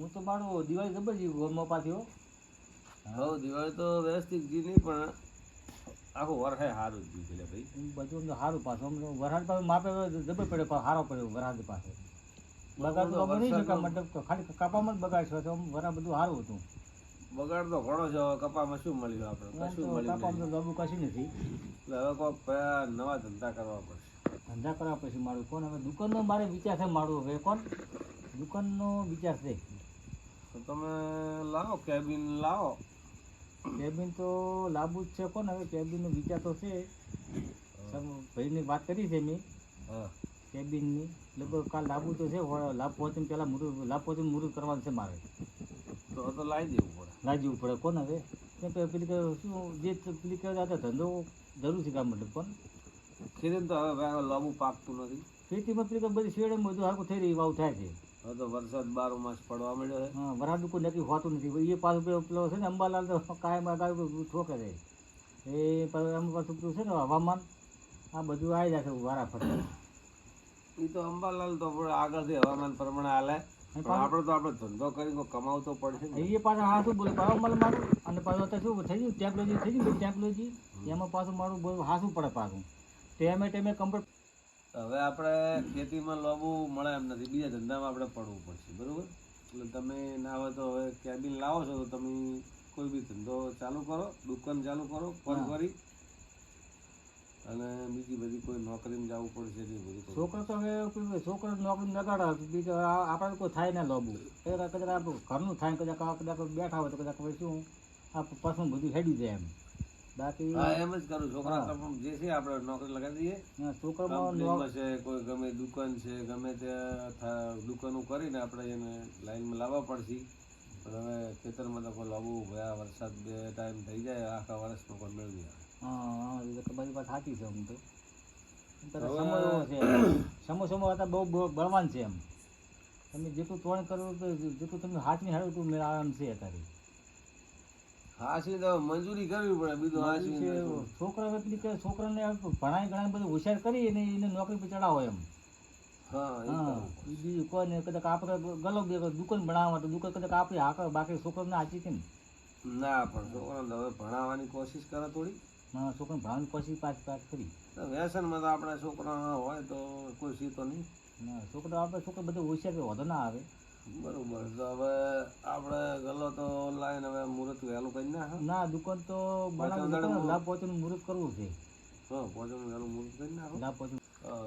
હું તો મારું દિવાળી જબર જીવ ગોળમાં પાછી. હો દિવાળી તો વ્યવસ્થિત જી નહીં પણ આખું વર્ષે સારું જ ગયું ભાઈ. હું બધું તો સારું પાછું. આમ તો વરસાદ પાસે માપે જબર પડે પણ સારો પડ્યો વરસાદ પાસે બગાડ તો નહીં શકાય મતલબ તો ખાલી કપામાં જ બગાડ છે વરા બધું સારું હતું. બગાડ તો ઘણો છે કપામાં શું મળ્યું આપણે? કશું મળ્યું કપામાં તો લાંબુ કશું નથી. એટલે હવે કોઈ નવા ધંધા કરવા પડશે. ધંધા કરવા પછી મારું કોણ? હવે દુકાનનો મારે વિચાર છે મારું હવે કોણ? દુકાનનો વિચાર છે. તમે લાવો કેબિન લાવો. કેબિન તો લાંબુ જ છે કોણ? હવે કેબિનનો વિચાર તો છે. ભાઈની વાત કરી છે મેં. કેબિનની લગભગ કાલ લાંબુ તો છે લાભ પહોંચીને પહેલાં મુરુ લાભ પહોંચીને મુહૂર્ત કરવાનું છે મારે. તો તો લાવી દેવું પડે. લાવી દેવું પડે કોણ હવે? પેલી શું જે પેલી કે આ ધંધો જરૂર છે ગામ મતલબ પણ ખેતીને તો હવે લાંબુ પાકતું નથી. ખેતીમાં પેલી બધી શેડે બધું સારું થઈ રહી વાવ થાય છે. હવે તો વરસાદ બારો માસ પડવા મળ્યો છે. હા કોઈ નક્કી હોતું નથી. એ પાછું પેલો છે ને અંબાલાલ તો કાયમ આગાળ ઠોકે છે. એ પાછું પાછું પેલું છે ને હવામાન આ બધું આવી જશે વારા ફરતા. એ તો અંબાલાલ તો આપણે આગળથી હવામાન પ્રમાણે હાલે. પણ આપણે તો આપણે ધંધો કરીને કમાવતો પડશે એ પાછું હા શું બોલે હવામાન મારું અને પાછું અત્યારે શું થઈ ગયું? ટેકનોલોજી થઈ બધી ટેકનોલોજી એમાં પાછું મારું બહુ હાસું પડે પાછું. ટેમે ટેમે કમ્પ્લીટ હવે આપણે ખેતીમાં લોબુ મળે એમ નથી. બીજા ધંધામાં આપણે પડવું પડશે બરોબર? એટલે તમે ના હોય તો હવે કેબિન લાવો છો તો તમે કોઈ બી ધંધો ચાલુ કરો દુકાન ચાલુ કરો ફોન કરી. અને બીજી બધી કોઈ નોકરીમાં જવું પડશે એ બધું છોકરો તો હવે છોકરો નોકરી નગાડે. બીજો આપણે કોઈ થાય ના લોબુ. એ કદાચ આપણું ઘરનું થાય કદાચ કદાચ બેઠા હોય તો કદાચ શું? આ પાછું બધું હેડી જાય એમ. બાકી હા એમ જ કરું. છોકરા તમામ જે છે આપણે નોકરી લગાવી દઈએ. છોકરામાં છે કોઈ ગમે દુકાન છે ગમે ત્યાં થા- દુકાનો કરીને આપણે એને લાઈનમાં લાવવા પડશે. પણ હવે ખેતરમાં તો કોઈ લાવવું ગયા વરસાદ બે ટાઈમ થઈ જાય આખા વર્ષમાં કોઈ મેળવી આવે. હા હા તમારી વાત સાચી છે આમ તો. સમો સમો અત્યારે બહુ બળવાન છે એમ. તમે જેટલું ત્રણ કરો તો જેટલું તમે હાથની હાડો એટલું આવે છે અત્યારે. હાસી તો મંજૂરી કરવી પડે બીજું હાસી છોકરા પેલી કે છોકરાને ભણાઈ ગણાય બધું હોશિયાર કરી અને એને નોકરી પર ચડાવો એમ. હા એ હા બીજું કોઈ ને કદાચ આપણે ગલો દુકાન ભણાવવા તો દુકાન કદાચ આપણી હાકર બાકી છોકરાને છે ને. ના પણ છોકરાને હવે ભણાવવાની કોશિશ કરે થોડી. હા છોકરાને ભણાવવાની પછી પાછ પાછ કરી. વ્યસનમાં તો આપણા છોકરા હોય તો કોઈ સીતો નહીં. ના છોકરા આપણે છોકરા બધું હોશિયાર કે વધુ ના આવે. બરોબર તો હવે આપણે ગલો તો ઓનલાઈન હવે મુહૂર્ત વહેલું કરી ના ના દુકાન તો લાભ પહોંચીને મુહૂર્ત કરવું છે. હા પહોંચવાનું વહેલું મુહૂર્ત કરી ના લાભ પહોંચવાનું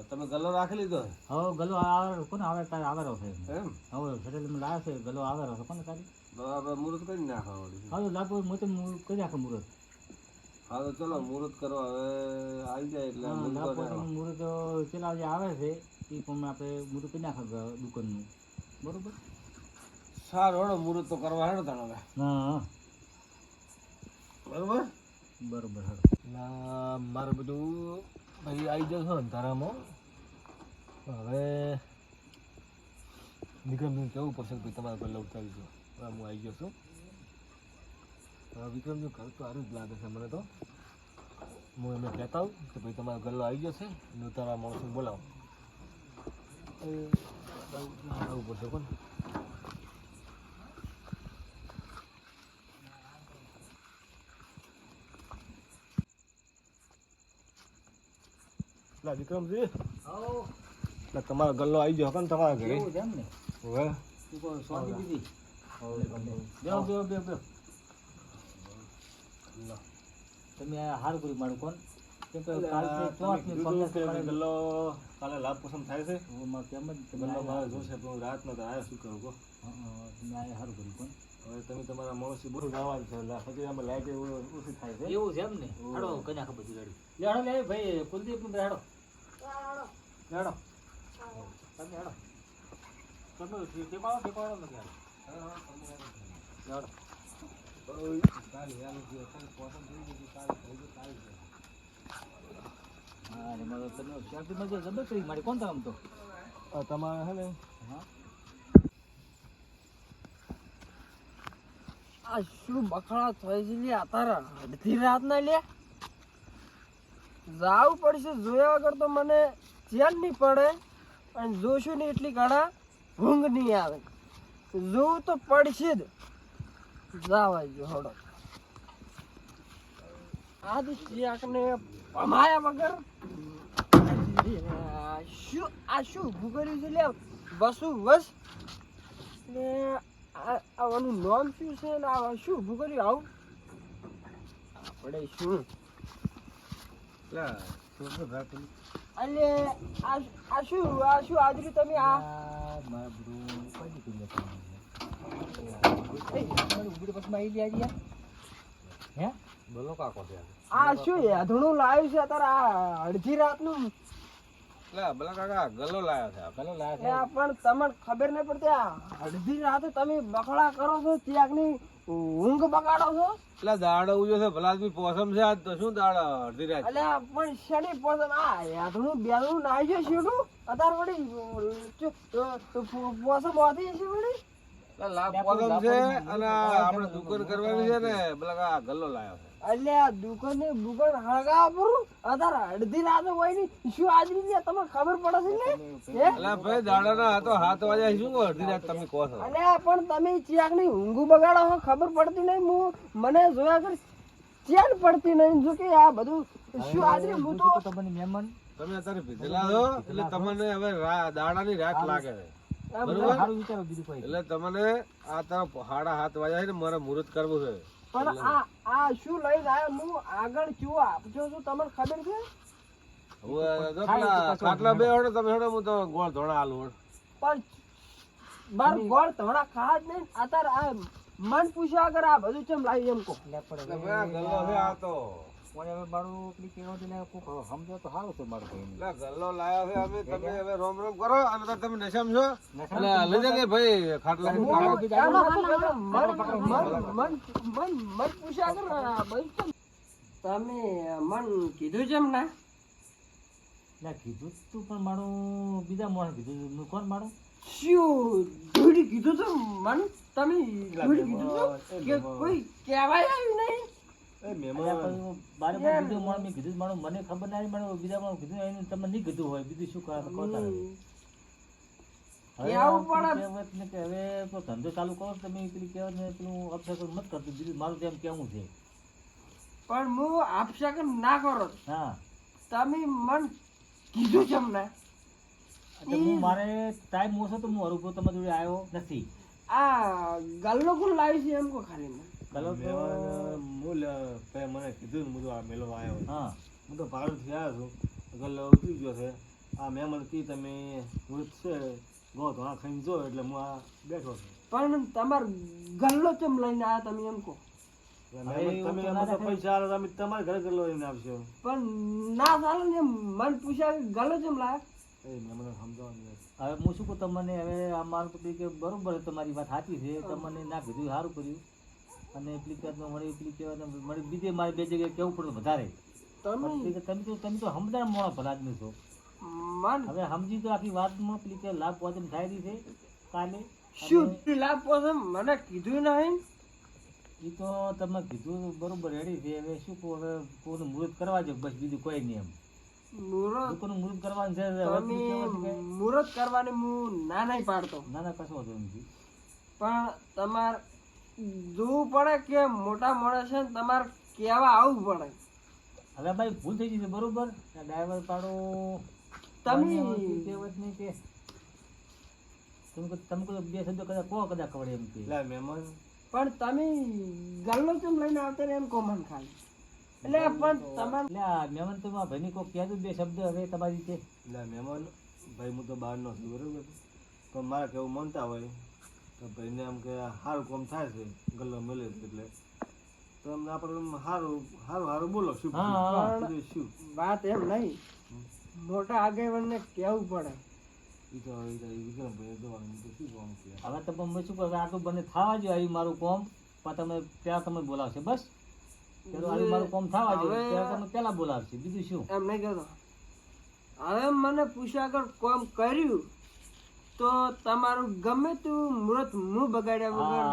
તમે ગલ્લો રાખી લીધો? હવે ગલો આવે કોને આવે તારે આવે રહ્યો છે? એમ? હવે સેટલમેન્ટ લાવે છે ગલો આવે રહ્યો કોને તારી બરાબર મુહૂર્ત કરી નાખો હવે લાભ હું તો કરી નાખે મુહૂર્ત. હા તો ચલો મુહૂર્ત કરો હવે આવી જાય એટલે મુહૂર્ત લાભ કરો. પહોંચીનું મુહૂર્ત ચેલા જે આવે છે એ પણ આપણે મુહૂર્ત કરી નાખો દુકાનનું. બરોબર? સારું હેડો મુહૂર્ત તો કરવા હેડો તાણ હવે. હા. બરોબર? બરોબર હા ના મારે બધું ભાઈ આવી જશો અંધારામાં હવે વિક્રમજીને કહેવું પડશે ભાઈ તમારા ઘર ઉતારી દો હવે હું આવી ગયો છું. હવે વિક્રમજી ઘર તો સારું જ લાગે છે મને તો. હું એમને કહેતા આવું કે ભાઈ તમારો ગલ્લો આવી ગયો છે અને તારા માણસને બોલાવો. એ પડશે કોણ એટલે વિક્રમજી એટલે તમારો ગલ્લો આવી ગયો ને તમારા ઘરે. હવે? તમે હાર કરી કર્યું મારું કોણ? ગલ્લો કાલે લાભ પસંદ થાય છે? એમાં કેમ જ તમે ભાવે જોશે પણ હું રાતના તો આવ્યા શું કરું કહો? તમે આયા સારું કર્યું પણ હવે તમે તમારા માણસથી બહુ જવાનું છે પછી આમાં લાઈટ એવું ઓછી થાય છે. એવું છે એમ ને? હાડો કન્યા ખબર બધી રેડી લેડો લે ભાઈ કુલદીપ ને હેડો. હેડો. તમે હેડો. તમે ઠેકાડો ઠેકાડો નથી હેડો. હા અને મારો તમે શાંતિમાં જે જબર કરી મારી. કોણ આમ તો? તમારે છે ને? હા. આ શું બખડા થાય છે લે તારા અડધી રાત ના લે જાવું પડશે જોયા વગર તો મને ચેન નહીં પડે અને જોશું નહીં એટલી ઘણા ઊંઘ નહીં આવે. જોવું તો પડશે જ. જાવા જો હડો આજ ચિયાકને પમાયા વગર શું આ શું ઊભું કર્યું છે લે બસુ બસ ને આ આનું નામ શું છે ને આ શું ઊભું કર્યું આવું? આપણે શું? અલે આ આ શું આ શું આજરી તમે આ? આ તો બસમાં આવી ગયા? હે? બોલો કાકો છે. આ શું યાધણું લાવ્યું છે? અત્યારે આ અડધી રાતનું. ભલા કાકા ગલ્લો લાયો છે આ. ભલે લાયા પણ તમને ખબર નહીં પડતી અડધી રાતે તમે બકડા કરો છો ત્યાગની ઊંઘ બગાડો છો? એટલે દાડો ઉજો છે ભલા આદમી પોસમ છે આજ તો શું દાડો અડધી રાત? એટલે પણ શનિ પોસમ? આ યાધણું બેનું નાઈ છે શેઠું અત્યારે વળી પોસમ હોતી છે વળી? લાભ પોસમ છે અને આપણે દુકાન કરવાની છે ને ભલા ગલ્લો લાયો છે. એટલે આ દુકાને પૂરું અત્યારે અડધી રાતે હોયની શું આજરી છે તમને ખબર પડે છે ને હે? ભાઈ દાડાના હાથો હાથ વાગ્યા શું અડધી રાત તમે કહો છો? અલે પણ તમે ચિયાકની ઊંઘું બગાડો હો ખબર પડતી નહીં. હું મને જોયા કર ચેન પડતી નહીં. જો કે આ બધું શું આજરી હું તો તમને મહેમાન. તમે અત્યારે ભીધેલા છો? એટલે તમને હવે દાડા દાડાની રાત લાગે છે. બરોબર? સારું વિચારો બીજું કોઈ. એટલે તમને આ તરફ હાડા હાથ વાજા છે ને મારે મુહૂર્ત કરવું છે. પણ આ આ શું લઈને આવ્યો? હું આગળ ચૂ આપજો છું તમને ખબર છે? ખાટલા બે હડો. તમે હડો હું તો ગોળ ધોણા આલુ હડો. પણ બાર ગોળ ધોળા ખા જ નહીં. અત્યારે આ મન પૂછ્યા આગળ આ બધું ચમ લાવી એમ આ ગલ્લો છે આ તો. કોને હવે મારું પેલી કહેવાથી સમજો તો સારું છે મારું ભાઈ ગલ્લો લાયો છે અમે તમે હવે રોમ રોમ કરો અને તો તમે નશામ છો. એટલે લઈ જજે ભાઈ ખાટલા મન મન મન પૂછ્યા આગળ આ તમે મન કીધું છે એમ ના? લે કીધું તું પણ મારું બીજા મોણ કીધું તું. નું કોણ મારું? શું ધૂળી કીધું તું મન? તમે કીધું તું? કે કોઈ કહેવાય આવ્યું નહીં? મને ખબર ના મને બીજા માણસ કીધું એને તમે નહીં કીધું હોય બીજું શું રહે. હવે કે તો ધંધો ચાલુ કરો તમે પેલી કહેવત ને પેલું અપશકન મત કરતું બીજું મારું તેમ કેવું છે. પણ હું અપશકન ના કરો. હા. તમે મન કીધું છે અમને. હું મારે ટાઈમ ઓછો તો હું હરુભો તમારી જોડે આવ્યો નથી. આ ગલ્લો કુલ લાવી છે એમ કો ખાલી મને કલો તો મને કીધું બધું આ મેલો આવ્યો હા. હું તો ભાડું થયા છું. ગલ્લો ઉતરી ગયો છે. આ મહેમાન કી તમે મૃત છે ગો ધોણા ખાઈને જો એટલે હું આ બેઠો છું. પણ તમાર ગલ્લો કેમ લઈને આવ્યા તમે એમ કહો? એમ તમારા ઘરે ગલ્લો લઈને આવશો. પણ ના ચાલે ને એમ મન પૂછ્યા ગલ્લો ચમ લાયા? હવે હું શું કહું તમને હવે આ મારું તો કે બરોબર તમારી વાત સાચી છે. તમને ના કીધું સારું કર્યું. અને કહેવાત મળી કહેવાત મળી બીજે મારે બે જગ્યાએ કેવું પડે વધારે. તમે? તો તમે તો સમજાણ મોણો ભલા આદમી છો. હવે સમજી તો આખી વાતમાં કે લાભ પહોંચે થાય રહી છે કાલે. શું લાભ પહોંચે મને કીધું નહીં. એ તો તમે કીધું બરોબર રેડી છે. હવે શું કહું હવે કોઈનું મુહૂર્ત કરવા જો બસ બીજું કોઈ નહીં એમ. મુહૂર્ત? લોકોનું મુહૂર્ત કરવાનું છે તમે મુહૂર્ત કરવાની હું ના નહીં પાડતો. ના ના કશો વાંધો નથી. પણ તમારે જોવું પડે કે મોટા માણસ છે ને તમારે કહેવા આવવું પડે. હવે ભાઈ ભૂલ થઈ ગઈ બરોબર. ડ્રાઈવર પાડો. તમે કહેવત નહીં કે તમે તમે કોઈ બે શબ્દો કદાચ કહો કદાચ ખબર એમ કે. મહેમાન. પણ તમે ગલ્લો ચમ લઈને આવતા એમ કહો મને ખાલી? એટલે પણ તમારે મહેમાન તો મારા ભાઈને કોઈ કહેતું બે શબ્દ હવે તમારી રીતે. એટલે મહેમાન ભાઈ હું તો બહારનો છું બરોબર. પણ મારે કેવું માનતા હોય? તો ભાઈને આમ કે સારું કામ થાય છે ગલ્લો મળે છે એટલે. તો એમને આપણે સારું સારું સારું બોલો શું શું વાત એમ નહીં. મોટા આગેવાનને કહેવું પડે. હવે તો તો શું કામ આ તો પણ કહું બંને થવા જોઈએ આવી મારું કોમ પણ તમે ત્યાં તમે બોલાવશે બસ? આવ્યું મારું કોમ થવા જોઈએ ત્યાં તમે પહેલા બોલાવશે બીજું શું? એમ નહીં કહેતો. હવે મને પૂછ્યા આગળ કોમ કર્યું? તો તમારું ગમે તેવું મુહૂર્ત હું બગાડ્યા વગર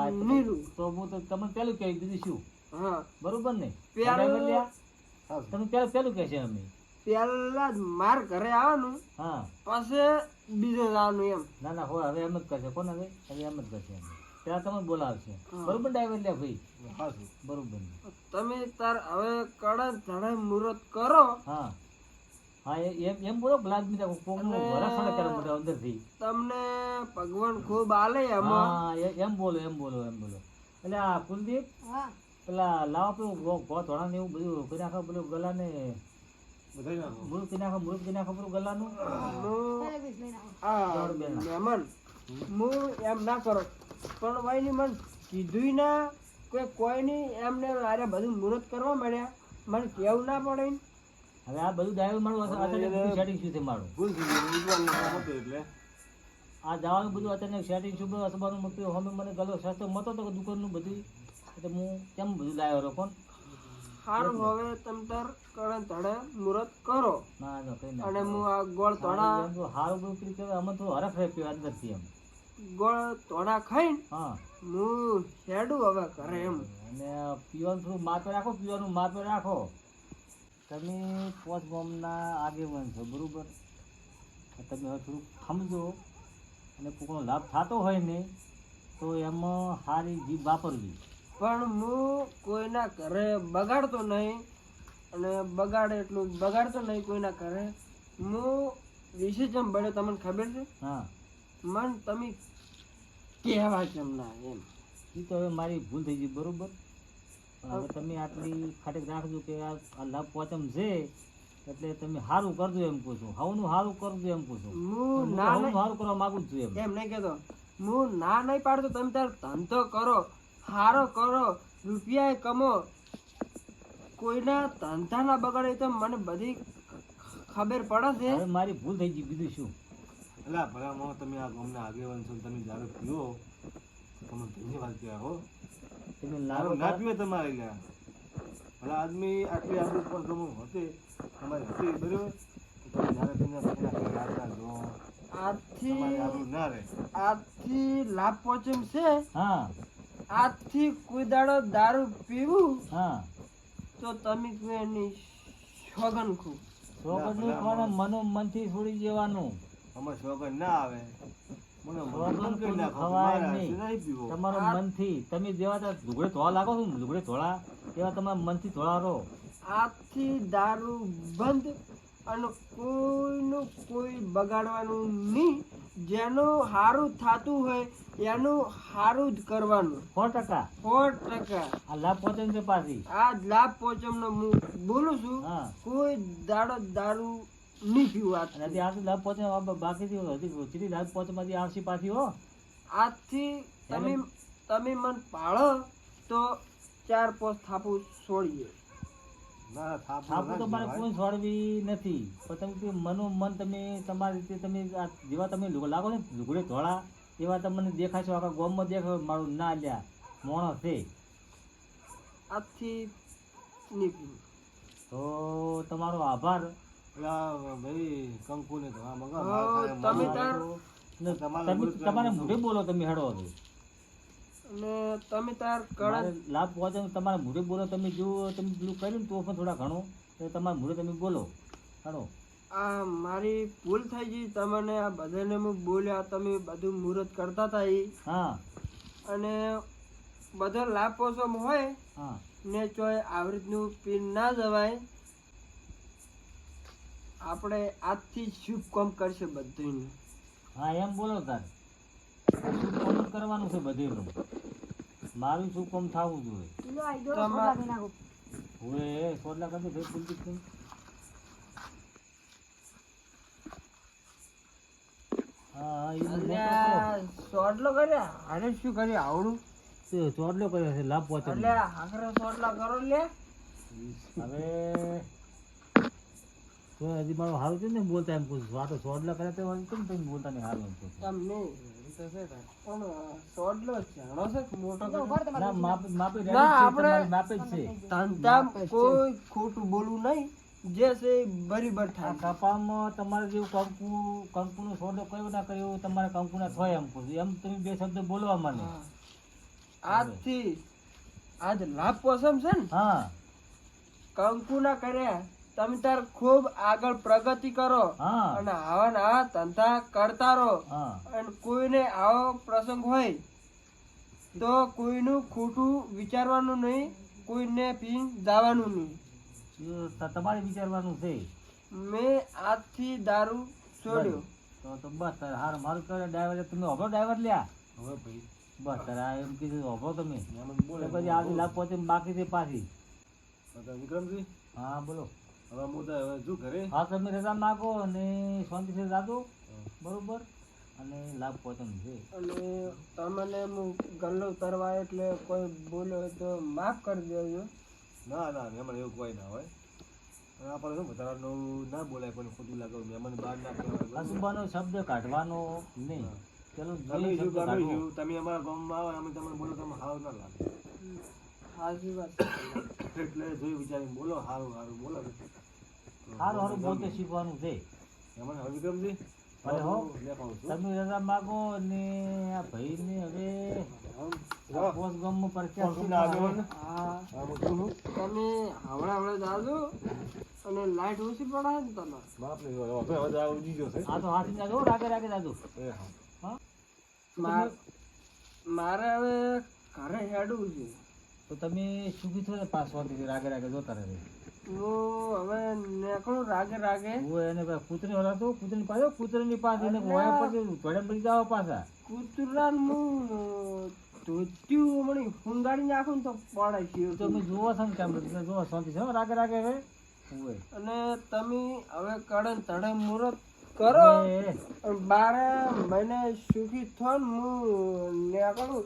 તો તો હું તો તમને પેલું કહી દીધું શું હા. બરોબર ને? તમે પેલું પેલું કહેશે અમે પેલા જ માર ઘરે આવવાનું હા. પછી બીજે જવાનું એમ. ના ના હોય હવે એમ જ કરશે કોણ હવે? હવે એમ જ કરશે એમ. ત્યાં તમે બોલાવશે. બરોબર ડ્રાઈવર લે ભાઈ? હા બરોબર તમે તાર હવે કડક ધડે મુહૂર્ત કરો. હા. હા એ- એમ એમ બોલો ગ્લાસ કોકનું કરે બધા અંદરથી. તમને ભગવાન ખૂબ આલે એમાં. એમ બોલો એમ બોલો એમ બોલો. એટલે આ કુલદીપ પેલા લાવો પેલું ગો- ધોળા ને એવું બધું કરી નાખો પેલું ગલાને બધાય નાખો. મુરુત કરી નાખો મુરુત કરી નાખો પેલું ગલાનું. હું મહેમાન હું એમ ના કરો પણ ભાઈની મન કીધું ના કોઈ કોઈ નહીં એમને આરે બધું મુહૂર્ત કરવા મળ્યા. મને કેવું ના પડે ને. હવે આ બધું ડાયવર મારું અત્યારે સેટિંગ શું છે મારું? ભૂલ થઈ ગયું એટલે. આ જવાનું બધું અત્યારે સેટિંગ શુભ અસબાનું મૂક્યું અમે મને ગલો સસ્તો મતો તો કે દુકાનનું બધું? એટલે હું કેમ બધું રહો પણ સારું હવે તમે તાર તડે ધડે મુહૂર્ત કરો. ના ના કઈ ના. અને હું આ ગોળ તોડા તો હારું બધું પેલું અમે થોડું હરખ રહે પીવા નથી એમ. ગોળ તોડા ખાઈ હા. હું હેડું હવે કરે એમ. અને પીવાનું થોડું માપે રાખો પીવાનું માપે રાખો. તમે પોચ બોમ્બના આગેવાન છો બરાબર? તમે હવે થોડુંક સમજો. અને કોઈનો લાભ થતો હોય ને તો એમાં સારી જીભ વાપરવી. પણ હું કોઈના ઘરે બગાડતો નહીં અને બગાડે એટલું બગાડતો નહીં કોઈના ઘરે. હું વિશે જેમ બળ્યો તમને ખબર છે? હા. મન તમે કહેવા કેમ ના એમ. એ તો હવે મારી ભૂલ થઈ ગઈ બરોબર? હવે તમે આટલી ખાટેક રાખજો કે આ લાભ પોચમ છે એટલે તમે સારું કરજો એમ પૂછો હવનું સારું કરજો એમ પૂછું હું ના સારું કરવા માંગુ જ છું એમ. એમ નહીં કહેતો. હું ના નહીં પાડતો તમે તાર ધંધો કરો સારો કરો રૂપિયા કમો. કોઈના ધંધા ના બગાડે તો મને બધી ખબર પડે છે. મારી ભૂલ થઈ ગઈ બીજું શું? એટલે ભલામાં તમે આ ગામના આગેવાન છો તમે જ્યારે પીવો તો તમે ધન્યવાદ કહેવા હો. તમે દારૂ લાવો તમારે લ્યા ભલા આદમી આટલી આબરૂ પર ગમો હતે. તમારી હતી બરાબર? આજથી ના રહે. આજથી લાભ પહોંચે છે. હા. આજથી કોઈ દાડો દારૂ પીવું હા. તો તમે એની સોગન ખુ. સોગન મનો મનથી છોડી જવાનું અમારે સોગન ના આવે. તમારા મનથી તમે જેવા લુગડે ધોળા લાગો છો લુગડે ધોળા એવા તમારા મનથી ધોળા રહો. આજથી દારૂ બંધ અને કોઈનું કોઈ બગાડવાનું નહીં. જેનું સારું થતું હોય એનું સારું જ કરવાનું. સો ટકા. સો ટકા. આ લાભ પોચમ છે પાછી. આ લાભ પોચમનો હું બોલું છું. કોઈ દાડો દારૂ અને આજથી હજી આટલું લાભ પહોંચે આ બાકીથી હજી ઓછી લાભ પહોંચેમાંથી આવશે પાછી હો. આજથી તમે તમે મન પાળો તો ચાર પાંચ થાપું છોડીએ. થાપુ તો મારે કોઈ છોડવી નથી. પણ તમે કે મનો મન તમે તમારી રીતે તમે આ જેવા તમે લુગ- લાગો ને લુગડે ધોળા એવા તમને દેખાશો આખા ગોમમાં દેખાય મારું ના લ્યા મોણો છે. આજથી તો તમારો આભાર. તમારા મોઢે બોલો તમે હેડો અને તમે તાર મારે લાભ પહોંચે તમારા મોઢે બોલો તમે જુઓ તમે પેલું કર્યું તો પણ થોડા ઘણો. તો તમારા મોઢે તમે બોલો. હેડો. આ મારી ભૂલ થઈ ગઈ તમને આ બધાને હું બોલ્યા તમે બધું મુહૂર્ત કરતા હતા એ હા. અને બધો લાભ પોસમ હોય હા. ને ચોય આવરીતનું પીન ના જવાય. આપણે આજથી શુભ કામ કરશે બધું હા એમ બોલો તાર. શુભ કામ કરવાનું છે બધેનું મારું શુભ કામ થવું જોઈએ હવે સોટલા કરજો ભાઈ કર્યા અરે શું કર્યું આવડું? ચોટલો કર્યો છે લાભ પહોંચે એટલે આખરે સોટલા કરો લે. હવે તો હજી મારું હારું છે ને બોલતા એમ પૂછું વાતો સોડલા કરે તો કેમ તમે બોલતા નહીં હાલ એમ પૂછું તમને એ તો છે તાર. પણ સોટલો જાણો છે મોટો ના માપે માપે ના, આપણે- માપે છે. ધંધામાં કોઈ ખોટું બોલવું નહીં. જે છે એ થાય. કપામાં તમારે જેવું કંકુ કંકુનો સોડો કયો ના કર્યો તમારે કંકુના થાય એમ પૂછું એમ તમે બે શબ્દ બોલવા મને આજથી આજ લાભ પોસમ છે ને? હા. કંકુ ના કર્યા. તમે તાર ખૂબ આગળ પ્રગતિ કરો હા. અને આવા ને આવા ધંધા કરતા રહો. હા. અને કોઈને આવો પ્રસંગ હોય તો કોઈનું ખોટું વિચારવાનું નહીં કોઈને પીન જવાનું નહીં. તમારે વિચારવાનું છે. મેં આજથી દારૂ છોડ્યો. તો તો બસ તારે હાર મારું કરે ડ્રાઈવર. તમે હોભો ડ્રાઈવર લ્યા? હવે ભાઈ. બસ તારે આ એમ કીધું હોભો તમે. બોલે. પછી આવી લાભ પહોંચે બાકી છે પાછી. વિક્રમજી? હા બોલો. હવે હું તો હવે શું ઘરે. હા તમે રજા માગો અને શાંતિથી જાજો. બરોબર? અને લાભ પોતાનો છે. અને તમને હું ગલ્લો ઉતારવા એટલે કોઈ બોલે હોય તો માફ કરી દેજો. ના ના મેમણ એવું કોઈ ના હોય. આપણે શું વધારાનું ના બોલાય પણ ખોટું લાગે મહેમાન બહાર ના કહેવાય અશુભાનો શબ્દ કાઢવાનો નહીં. ચલો તમે ગમે તમે અમારા ગામમાં આવો અમે તમને બોલો તમે હાવ ના લાગે. સાચી વાત એટલે જોઈ વિચારીને બોલો સારું સારું બોલો. સારું સારું બોલતે શીખવાનું છે. મહેમાન હવે વિક્રમજી હો. તમે રજા માગો ને આ ભાઈને હવે પરચા હું. તમે હમણાં હમણાં જાજો અને લાઈટ ઓછી પડે ને તમારે બાપને હવે હવે હવે આ ઉડી ગયો છે. આ તો હાથી જાજો રાગે રાગે જાજો. એ હા. હા? માર- મારે હવે ઘરે હેડવું છે. તો તમે સુખી થો ને પાસ શાંતિથી રાગે રાગે જોતા રહે હું હવે નીકળું રાગે રાગે. હું એને કૂતરી હલા તો કૂતરી પાસે કૂતરીની પાસે એને વાયા પછી ધોળે મરી જાવ પાછા. કૂતરાને હું ધોત્યું હમણાં હુંગાડી નાખું ને તો પડે છે તો તમે જુઓ છો ને કેમ જુઓ શાંતિ છે રાગે રાગે હવે? અને તમે હવે કડન તડે મુહૂર્ત કરો. બારે મહિને સુખી થો હું નીકળું.